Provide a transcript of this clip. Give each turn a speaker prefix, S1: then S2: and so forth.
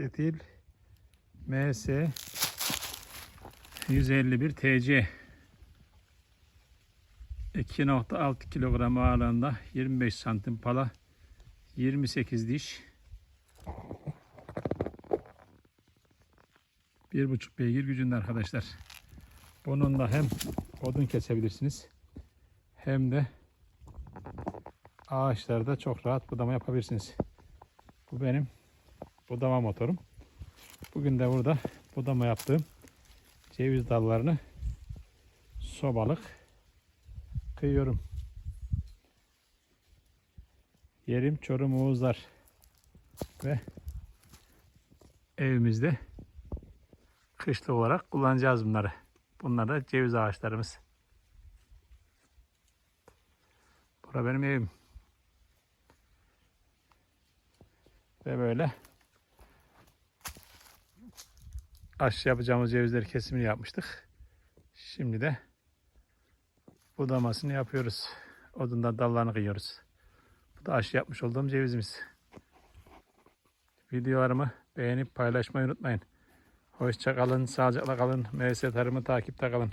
S1: Setil MS 151 TC 2.6 kilogram ağırlığında 25 santim pala 28 diş 1.5 beygir gücünde arkadaşlar. Bununla hem odun kesebilirsiniz hem de ağaçlarda çok rahat budama yapabilirsiniz. Bu benim budama motorum. Bugün de burada budama yaptığım ceviz dallarını sobalık kıyıyorum. Yerim Çorum Oğuzlar ve evimizde kışlık olarak kullanacağız bunları. Bunlar da ceviz ağaçlarımız. Bura benim evim. Ve böyle aşçı yapacağımız cevizleri kesimini yapmıştık. Şimdi de budamasını yapıyoruz. Odundan dallarını kıyıyoruz. Bu da aşı yapmış olduğum cevizimiz. Videolarımı beğenip paylaşmayı unutmayın. Hoşça kalın, sağlıcakla kalın. MS Tarım'ı takipte kalın.